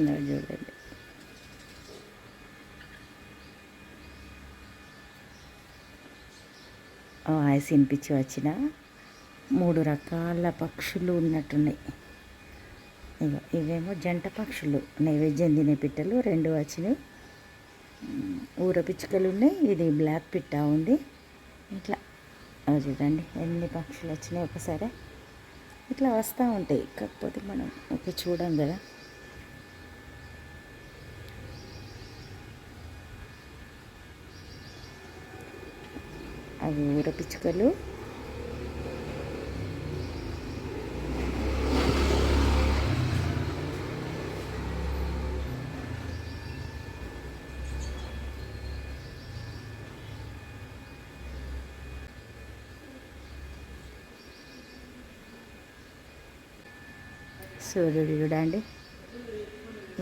ఇంకా చూడండి వాయిస్ వినిపించి వచ్చిన మూడు రకాల పక్షులు ఉన్నట్టున్నాయి. ఇగో ఇవేమో జంట పక్షులు. నైవేద్యం తినే పిట్టలు రెండు వచ్చినాయి. ఊర పిచ్చుకలు ఉన్నాయి. ఇది బ్లాక్ పిట్ట ఉంది. ఇట్లా. చూడండి ఎన్ని పక్షులు వచ్చినాయి ఒకసారి. ఇట్లా వస్తూ ఉంటాయి. కాకపోతే మనం ఒక చూడం కదా. అవి ఊర పిచ్చుకలు. సూర్యుడు చూడండి.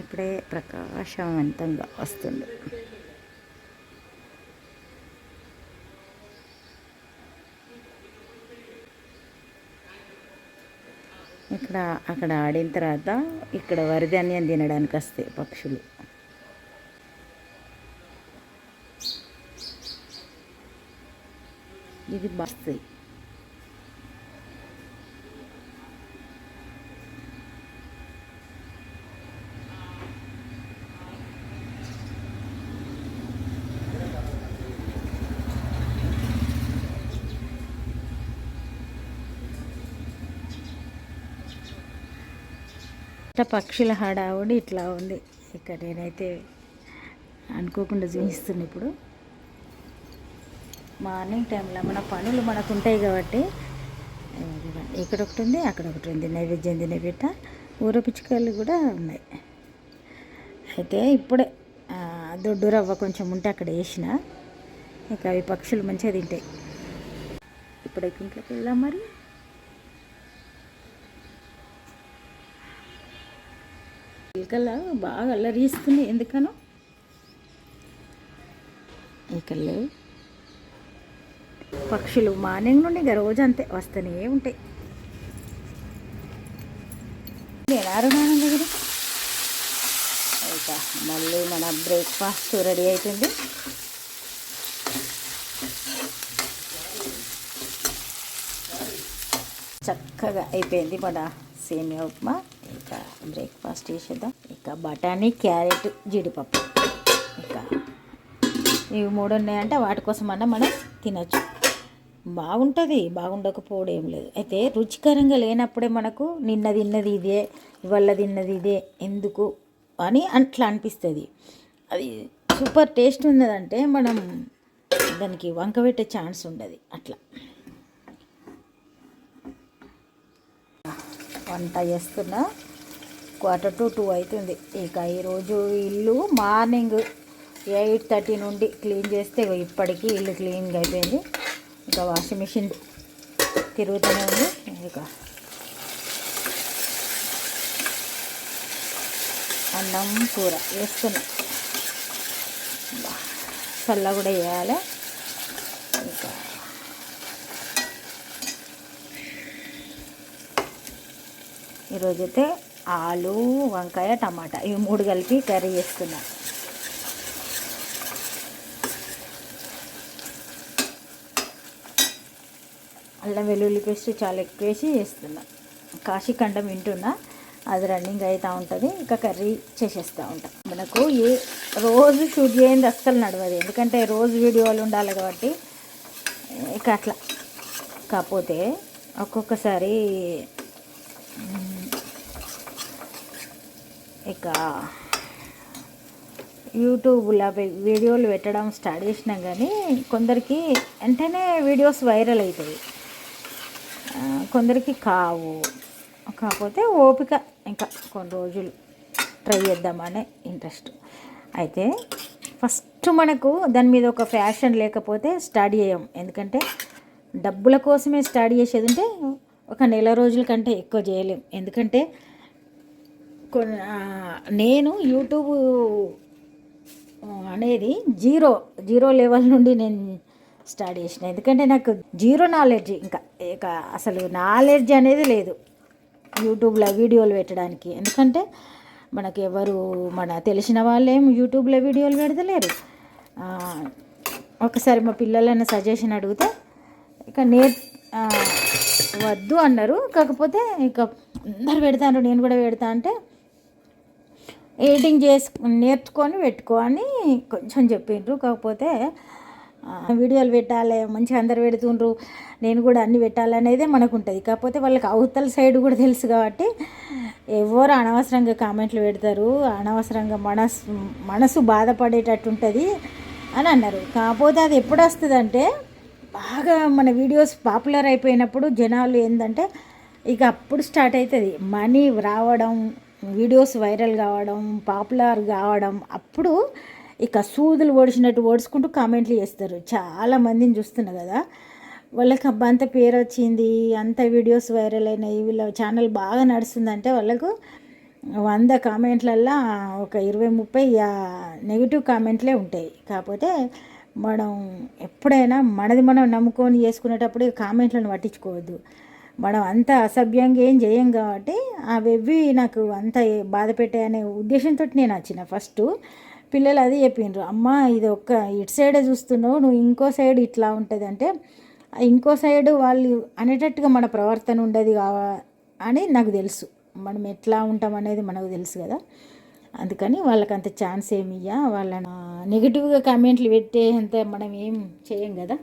ఇప్పుడే ప్రకాశవంతంగా వస్తుంది. అక్కడ ఆడిన తర్వాత ఇక్కడ వరిధాన్యం తినడానికి వస్తాయి పక్షులు. ఇది బస్తాయి ఇట్లా పక్షుల హడావుడి ఇట్లా ఉంది. ఇక్కడ నేనైతే అనుకోకుండా చూపిస్తున్నా ఇప్పుడు. మార్నింగ్ టైంలో మన పనులు మనకు ఉంటాయి కాబట్టి ఇక్కడ ఒకటి ఉంది అక్కడ ఒకటి ఉంది నైవేద్యం తినే బిడ్డ ఊర పిచ్చుకలు కూడా ఉన్నాయి. అయితే ఇప్పుడే దొడ్డు రవ్వ కొంచెం ఉంటే అక్కడ వేసిన. ఇక అవి పక్షులు మంచిగా తింటాయి. ఇప్పుడు ఇంట్లోకి వెళ్దాం మరి. ఇకల్లా బాగా అల్లరిస్తుంది. ఎందుకనో? ఇకల్లే పక్షులు మార్నింగ్ నుండి ఇక రోజు అంతే వస్తూనే ఉంటాయి. నేను అరుణానం దగ్గర? ఇక మళ్ళీ మన బ్రేక్ఫాస్ట్ రెడీ అవుతుంది చక్కగా అయిపోయింది మన సేమియా ఉప్మా. ఇక బ్రేక్ఫాస్ట్ చేసేద్దాం. ఇక బఠానీ క్యారెట్ జీడిపప్పు. ఇక ఇవి మూడు ఉన్నాయంటే వాటి కోసం అన్న మనం తినచ్చు. బాగుంటుంది బాగుండకపోవడం ఏం లేదు. అయితే రుచికరంగా లేనప్పుడే మనకు నిన్న తిన్నది ఇదే ఇవాళ తిన్నది ఇదే ఎందుకు అని అట్లా అనిపిస్తుంది. అది సూపర్ టేస్ట్ ఉన్నదంటే మనం దానికి వంక పెట్టే ఛాన్స్ ఉండదు. అట్లా. వంట చేస్తున్నా. క్వార్టర్ టు టూ అవుతుంది. ఇక ఈరోజు ఇల్లు మార్నింగ్ ఎయిట్ థర్టీ నుండి క్లీన్ చేస్తే ఇప్పటికీ ఇల్లు క్లీన్గా అయిపోయింది. ఇక వాషింగ్ మిషన్ తిరుగుతూనే ఉంది. ఇక అన్నం కూర వేస్తున్నా చల్ల కూడా వేయాలి. ఇంకా ఈరోజైతే ఆలు వంకాయ టమాటా. ఇవి మూడు కలిపి కర్రీ చేస్తున్నా. అల్లం వెల్లుల్లి పేస్ట్ చాలా ఎక్కువ వేసి చేస్తున్నా. కాశీఖండం వింటున్నా. అది రన్నింగ్ అవుతూ ఉంటుంది. ఇంకా కర్రీ చేసేస్తూ ఉంటాం. మనకు ఏ రోజు షూట్ చేయండి అస్సలు నడవదు. ఎందుకంటే రోజు వీడియోలు ఉండాలి కాబట్టి ఇక అట్లా. కాకపోతే ఒక్కొక్కసారి ఇక యూట్యూబ్లో వీడియోలు పెట్టడం స్టార్ట్ చేసినా కానీ కొందరికి వెంటనే వీడియోస్ వైరల్ అవుతాయి కొందరికి కావు. కాకపోతే ఓపిక ఇంకా కొన్ని రోజులు ట్రై చేద్దామనే ఇంట్రెస్ట్ అయితే ఫస్ట్ మనకు దాని మీద ఒక ఫ్యాషన్ లేకపోతే స్టార్ట్ చేయం. ఎందుకంటే డబ్బుల కోసమే స్టార్ట్ చేసేది ఉంటే ఒక నెల రోజుల కంటే ఎక్కువ చేయలేం. ఎందుకంటే నేను యూట్యూబ్ అనేది జీరో జీరో లెవెల్ నుండి నేను స్టార్ట్ చేసిన. ఎందుకంటే నాకు జీరో నాలెడ్జ్ ఇంకా ఇక అసలు నాలెడ్జ్ అనేది లేదు యూట్యూబ్లో వీడియోలు పెట్టడానికి. ఎందుకంటే మనకి ఎవరు మన తెలిసిన వాళ్ళేం యూట్యూబ్లో వీడియోలు పెడతలేరు. ఒకసారి మా పిల్లలైనా సజెషన్ అడిగితే ఇక నేర్ వద్దు అన్నారు. కాకపోతే ఇక అందరు పెడతారు నేను కూడా పెడతా అంటే ఎడిటింగ్ చేసు నేర్చుకొని పెట్టుకో అని కొంచెం చెప్పిండ్రు. కాకపోతే వీడియోలు పెట్టాలి మంచిగా అందరు పెడుతుండ్రు నేను కూడా అన్ని పెట్టాలనేదే మనకు ఉంటుంది కాకపోతే వాళ్ళకి అవతల సైడ్ కూడా తెలుసు కాబట్టి ఎవరు అనవసరంగా కామెంట్లు పెడతారు. అనవసరంగా మనసు మనసు బాధపడేటట్టు ఉంటుంది అని అన్నారు. కాకపోతే అది ఎప్పుడు వస్తుందంటే బాగా మన వీడియోస్ పాపులర్ అయిపోయినప్పుడు జనాలు ఏంటంటే ఇక అప్పుడు స్టార్ట్ అవుతుంది మనీ రావడం వీడియోస్ వైరల్ కావడం పాపులర్ కావడం అప్పుడు ఇక సూదులు ఓడిచినట్టు ఓడుచుకుంటూ కామెంట్లు చేస్తారు. చాలా మందిని చూస్తున్నా కదా. వాళ్ళకి అబ్బా అంత పేరు వచ్చింది అంత వీడియోస్ వైరల్ అయినాయి వీళ్ళ ఛానల్ బాగా నడుస్తుందంటే వాళ్ళకు వంద కామెంట్లల్లో ఒక ఇరవై ముప్పై నెగిటివ్ కామెంట్లే ఉంటాయి. కాకపోతే మనం ఎప్పుడైనా మనది మనం నమ్ముకొని చేసుకునేటప్పుడు కామెంట్లను పట్టించుకోవద్దు. మనం అంత అసభ్యంగా ఏం చేయం కాబట్టి అవి నాకు అంత బాధ పెట్టాయనే ఉద్దేశంతో నేను వచ్చిన ఫస్ట్. పిల్లలు అది చెప్పిండ్రు అమ్మ ఇది ఒక్క ఇటు సైడే చూస్తున్నావు నువ్వు ఇంకో సైడ్ ఇట్లా ఉంటుంది అంటే ఇంకో సైడ్ వాళ్ళు అనేటట్టుగా మన ప్రవర్తన ఉండదు కావా అని నాకు తెలుసు. మనం ఎట్లా ఉంటాం అనేది మనకు తెలుసు కదా. అందుకని వాళ్ళకి అంత ఛాన్స్ ఏమి ఇయ్యా వాళ్ళని నెగిటివ్గా కామెంట్లు పెట్టే అంత మనం ఏం చేయం కదా.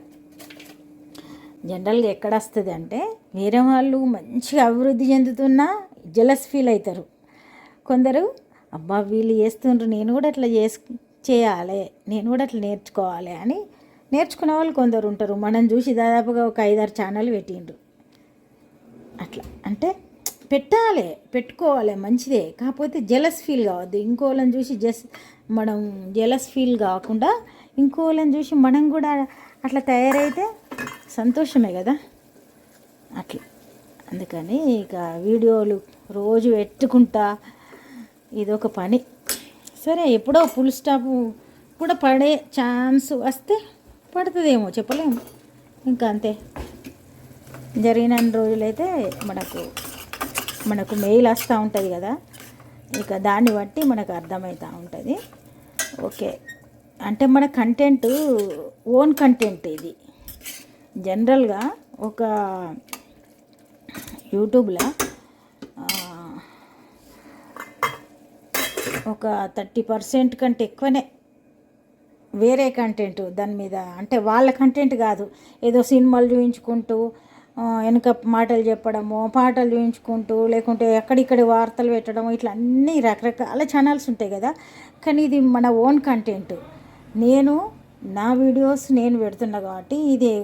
జనరల్గా ఎక్కడ వస్తుంది అంటే వేరే వాళ్ళు మంచిగా అభివృద్ధి చెందుతున్నా జలస్ ఫీల్ అవుతారు కొందరు అబ్బా వీళ్ళు చేస్తుండ్రు నేను కూడా అట్లా చేసు చేయాలి నేను కూడా అట్లా నేర్చుకోవాలి అని నేర్చుకునే వాళ్ళు కొందరు ఉంటారు. మనం చూసి దాదాపుగా ఒక ఐదారు ఛానల్ పెట్టిండ్రు. అట్లా అంటే పెట్టాలి పెట్టుకోవాలి మంచిదే. కాకపోతే జలస్ ఫీల్ కావద్దు. ఇంకోళ్ళని చూసి జస్ మనం జలస్ ఫీల్ కాకుండా ఇంకోళ్ళని చూసి మనం కూడా అట్లా తయారైతే సంతోషమే కదా? అట్లా. అందుకని ఇక వీడియోలు రోజు పెట్టుకుంటా. ఇదొక పని. సరే ఎప్పుడో ఫుల్ స్టాప్ కూడా పడే ఛాన్స్ వస్తే పడుతుందేమో చెప్పలేము. ఇంకా అంతే జరిగిన రోజులైతే మనకు మనకు మెయిల్ వస్తూ ఉంటుంది కదా? ఇక దాన్ని బట్టి మనకు అర్థమవుతూ ఉంటుంది. ఓకే. అంటే మన కంటెంట్ ఓన్ కంటెంట్ ఇది. జనరల్గా ఒక యూట్యూబ్లో ఒక థర్టీ పర్సెంట్ కంటే ఎక్కువనే వేరే కంటెంట్ దాని మీద. అంటే వాళ్ళ కంటెంట్ కాదు. ఏదో సినిమాలు చూపించుకుంటూ వెనుక వెనక మాటలు చెప్పడము పాటలు చూపించుకుంటూ లేకుంటే ఎక్కడిక్కడ వార్తలు పెట్టడం ఇట్లా అన్ని రకరకాల ఛానల్స్ ఉంటాయి కదా. కానీ ఇది మన ఓన్ కంటెంట్. నేను నా వీడియోస్ నేను పెడుతున్నా కాబట్టి ఇది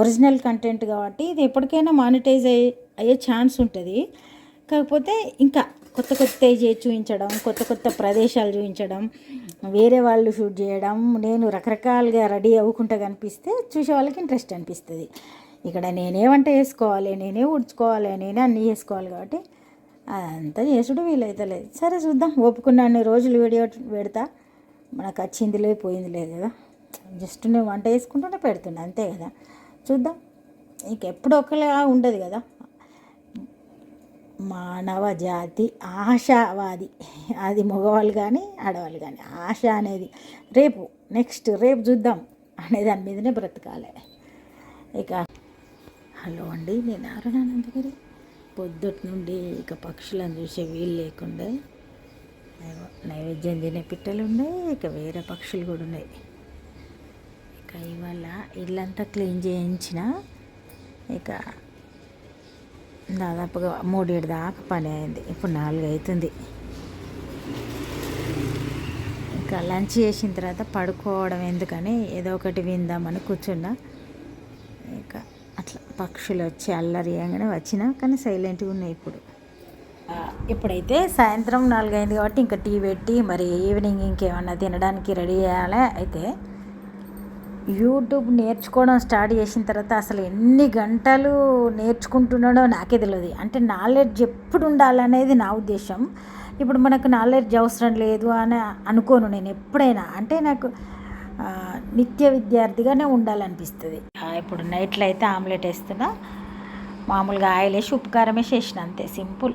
ఒరిజినల్ కంటెంట్ కాబట్టి ఇది ఎప్పటికైనా మానిటైజ్ అయ్యే అయ్యే ఛాన్స్ ఉంటుంది. కాకపోతే ఇంకా కొత్త కొత్త చేసి చూపించడం కొత్త కొత్త ప్రదేశాలు చూపించడం వేరే వాళ్ళు షూట్ చేయడం నేను రకరకాలుగా రెడీ అవ్వకుండా కనిపిస్తే చూసే వాళ్ళకి ఇంట్రెస్ట్ అనిపిస్తుంది. ఇక్కడ నేనే వంట చేసుకోవాలి నేనే ఉడ్చుకోవాలి నేనే అన్నీ చేసుకోవాలి కాబట్టి అదంతా చేసుడు వీలైతలేదు సరే చూద్దాం. ఒప్పుకున్న అన్ని రోజులు వీడియో పెడతా. మనకు వచ్చింది లేదు పోయింది లేదు కదా. జస్ట్ నేను వంట వేసుకుంటూనే పెడుతున్నా అంతే కదా? చూద్దాం. ఇంకెప్పుడు ఒకలా ఉండదు కదా? మానవ జాతి ఆశావాది. అది మగవాళ్ళు కానీ ఆడవాళ్ళు కానీ ఆశ అనేది రేపు నెక్స్ట్ రేపు చూద్దాం అనే దాని మీదనే బ్రతకాలి. ఇక హలో అండి నేను అరుణానందగిరి పొద్దుటి నుండి ఇక పక్షులను చూసే వీలు లేకుండా. నైవేద్యం తినే పిట్టలు ఉన్నాయి ఇక వేరే పక్షులు కూడా ఉన్నాయి. ఇక ఇవాళ ఇల్లంతా క్లీన్ చేయించిన. ఇక దాదాపుగా మూడేడు దాకా పని అయింది. ఇప్పుడు నాలుగు అవుతుంది ఇంకా లంచ్ చేసిన తర్వాత పడుకోవడం ఎందుకని ఏదో ఒకటి విందామని కూర్చున్నా. ఇక అట్లా పక్షులు వచ్చి అల్లరి అనగానే వచ్చినా కానీ సైలెంట్గా ఉన్నాయి ఇప్పుడు. ఇప్పుడైతే సాయంత్రం నాలుగైంది కాబట్టి ఇంకా టీ పెట్టి మరి ఈవినింగ్ ఇంకేమన్నా తినడానికి రెడీ చేయాలి అయితే యూట్యూబ్ నేర్చుకోవడం స్టార్ట్ చేసిన తర్వాత అసలు ఎన్ని గంటలు నేర్చుకుంటున్నాడో నాకే తెలియదు అంటే నాలెడ్జ్ ఎప్పుడు ఉండాలనేది నా ఉద్దేశం. ఇప్పుడు మనకు నాలెడ్జ్ అవసరం లేదు అని అనుకోను నేను ఎప్పుడైనా. అంటే నాకు నిత్య విద్యార్థిగానే ఉండాలనిపిస్తుంది. ఇప్పుడు నైట్లో అయితే ఆమ్లెట్ వేస్తున్నా. మామూలుగా ఆయిల్ వేసి ఉప్పు కారం వేసి వేసిన అంతే. సింపుల్.